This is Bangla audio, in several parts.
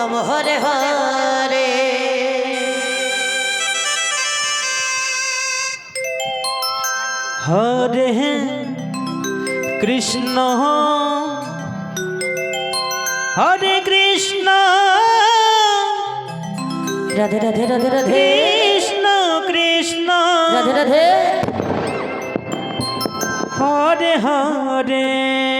রাম হরে হরে। হরে কৃষ্ণ হরে কৃষ্ণ। রাধে রাধে রাধে রাধে। কৃষ্ণ কৃষ্ণ। রাধে রাধে। হরে হরে।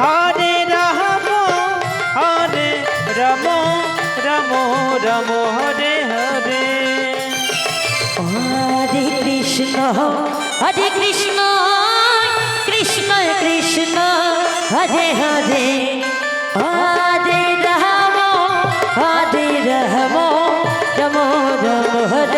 হরে রাম হরে রাম রাম রাম, হরে হরে। হরে কৃষ্ণ হরে কৃষ্ণ কৃষ্ণ কৃষ্ণ, হরে হরে। হরে রাম হরে রাম রাম হরে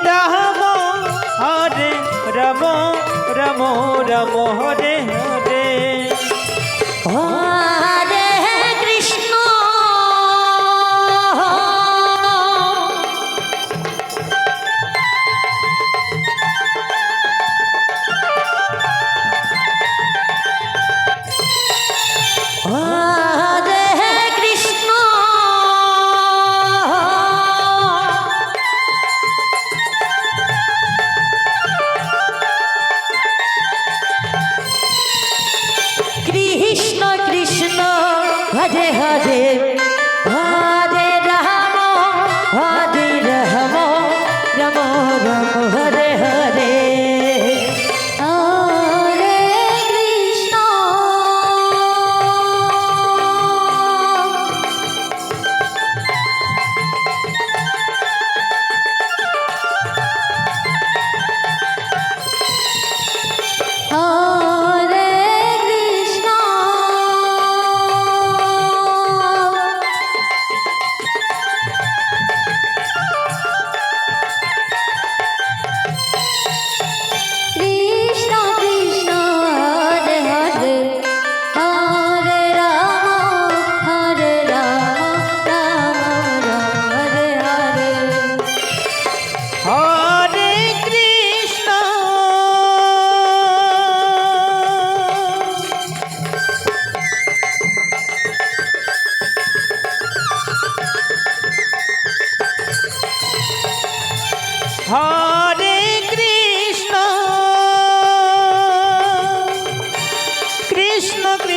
রাম রাম রাম হরে হরে হরে হরে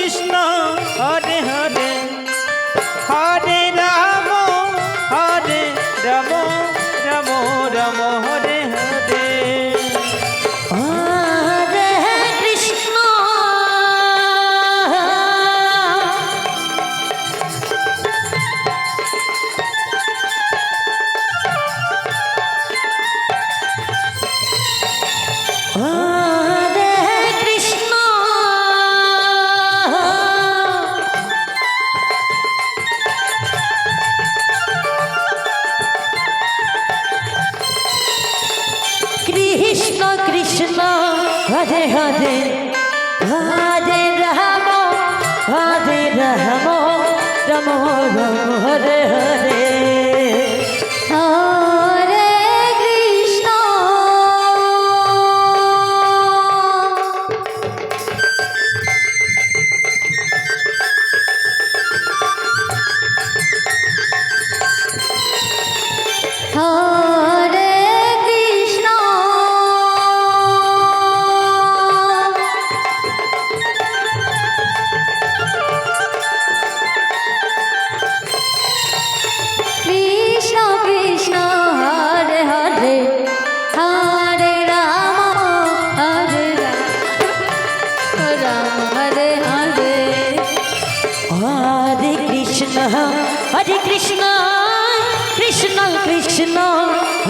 কৃষ্ণ হরে হরে হরে হরে হরে হরে রাম হরে রাম রাম রাম হরে হরে।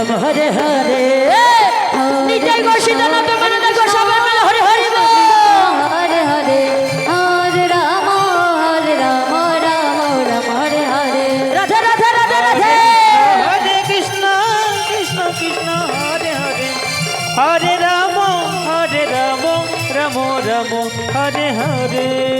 রাম হরে হরে। নিতাই গোসিত না তোমার দেখো সবাই মিলে হরে হরে হরে হরে হরে রাম হরে রাম রাম রাম হরে হরে। রাধে রাধে রাধে রাধে। হরে কৃষ্ণ কৃষ্ণ কৃষ্ণ হরে হরে। হরে রাম হরে রাম রাম রাম হরে হরে।